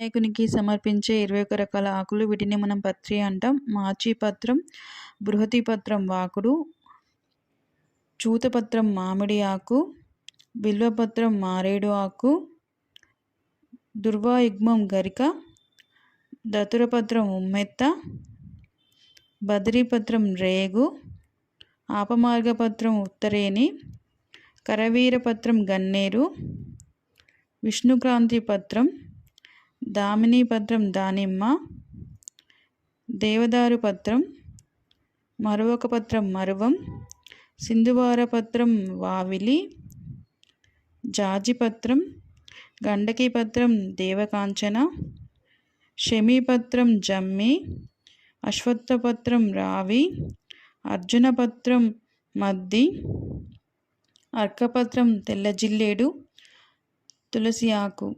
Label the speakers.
Speaker 1: వినాయకునికి సమర్పించే ఇరవై ఒక రకాల ఆకులు వీటిని మనం పత్రి అంటాం. మాచి పత్రం పత్రం వాకుడు చూతపత్రం మామిడి ఆకు బిల్వపత్రం మారేడు ఆకు దుర్వాయుగ్మం గరిక దతురపత్రం ఉమ్మెత్త బద్రీపత్రం రేగు ఆపమార్గపత్రం ఉత్తరేణి కరవీరపత్రం గన్నేరు విష్ణుక్రాంతి పత్రం దామిని పత్రం దానిమ్మ దేవదారు పత్రం మరొక పత్రం మరువం సింధువార పత్రం వావిలి జాజిపత్రం గండకి పత్రం దేవకాంచన శమీపత్రం జమ్మి అశ్వత్థపత్రం రావి అర్జునపత్రం మద్ది అర్కపత్రం తెల్ల జిల్లేడు తులసి ఆకు.